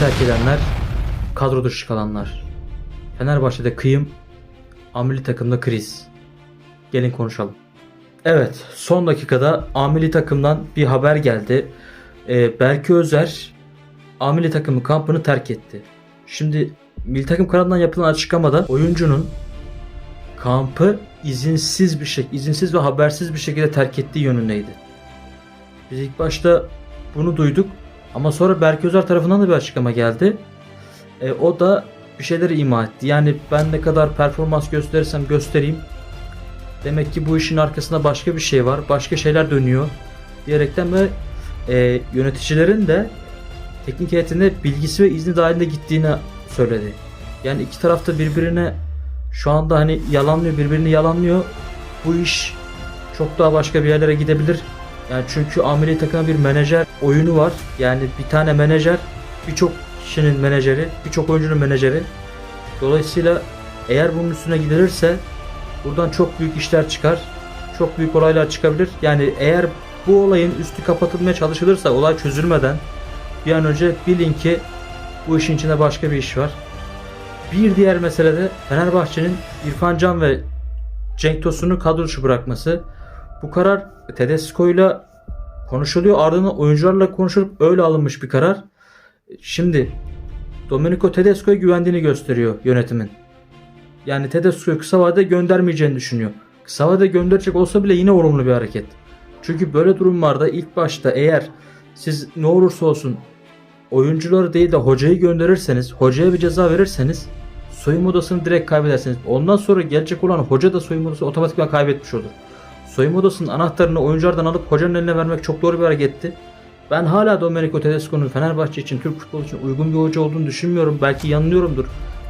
terk edenler, kadro dışı kalanlar. Fenerbahçe'de kıyım, amili takımda kriz. Gelin konuşalım. Evet, son dakikada amili takımdan bir haber geldi. Ee, Berke Özer amili takımı kampını terk etti. Şimdi milli takım kanalından yapılan açıklamada oyuncunun kampı izinsiz bir şey, izinsiz ve habersiz bir şekilde terk ettiği yönündeydi. Biz ilk başta bunu duyduk ama sonra Berke Özer tarafından da bir açıklama geldi. E, o da bir şeyleri ima etti. Yani ben ne kadar performans gösterirsem göstereyim. Demek ki bu işin arkasında başka bir şey var. Başka şeyler dönüyor. Diyerekten ve e, yöneticilerin de teknik heyetinde bilgisi ve izni dahilinde gittiğini söyledi. Yani iki tarafta birbirine şu anda hani yalanlıyor, birbirini yalanlıyor. Bu iş çok daha başka bir yerlere gidebilir. Yani çünkü ameli takımda bir menajer oyunu var. Yani bir tane menajer birçok kişinin menajeri, birçok oyuncunun menajeri. Dolayısıyla eğer bunun üstüne gidilirse buradan çok büyük işler çıkar. Çok büyük olaylar çıkabilir. Yani eğer bu olayın üstü kapatılmaya çalışılırsa olay çözülmeden bir an önce bilin ki bu işin içinde başka bir iş var. Bir diğer mesele de Fenerbahçe'nin İrfan Can ve Cenk Tosun'u kadro dışı bırakması. Bu karar Tedesco'yla konuşuluyor. Ardından oyuncularla konuşulup öyle alınmış bir karar. Şimdi Domenico Tedesco'ya güvendiğini gösteriyor yönetimin. Yani Tedesco'yu kısa vadede göndermeyeceğini düşünüyor. Kısa vadede gönderecek olsa bile yine olumlu bir hareket. Çünkü böyle durumlarda ilk başta eğer siz ne olursa olsun oyuncuları değil de hocayı gönderirseniz, hocaya bir ceza verirseniz soyunma odasını direkt kaybedersiniz. Ondan sonra gelecek olan hoca da soyunma odasını otomatikman kaybetmiş olur. Soyunma odasının anahtarını oyunculardan alıp hocanın eline vermek çok doğru bir hareketti. Ben hala Domenico Tedesco'nun Fenerbahçe için, Türk futbolu için uygun bir hoca olduğunu düşünmüyorum. Belki yanılıyorumdur.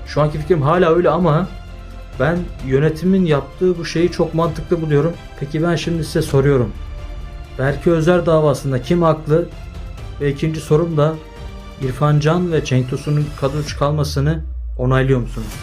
Şu anki fikrim hala öyle ama ben yönetimin yaptığı bu şeyi çok mantıklı buluyorum. Peki ben şimdi size soruyorum. Berke Özer davasında kim haklı? Ve ikinci sorum da İrfan Can ve Cenk Tosun'un kadro çıkarmasını onaylıyor musunuz?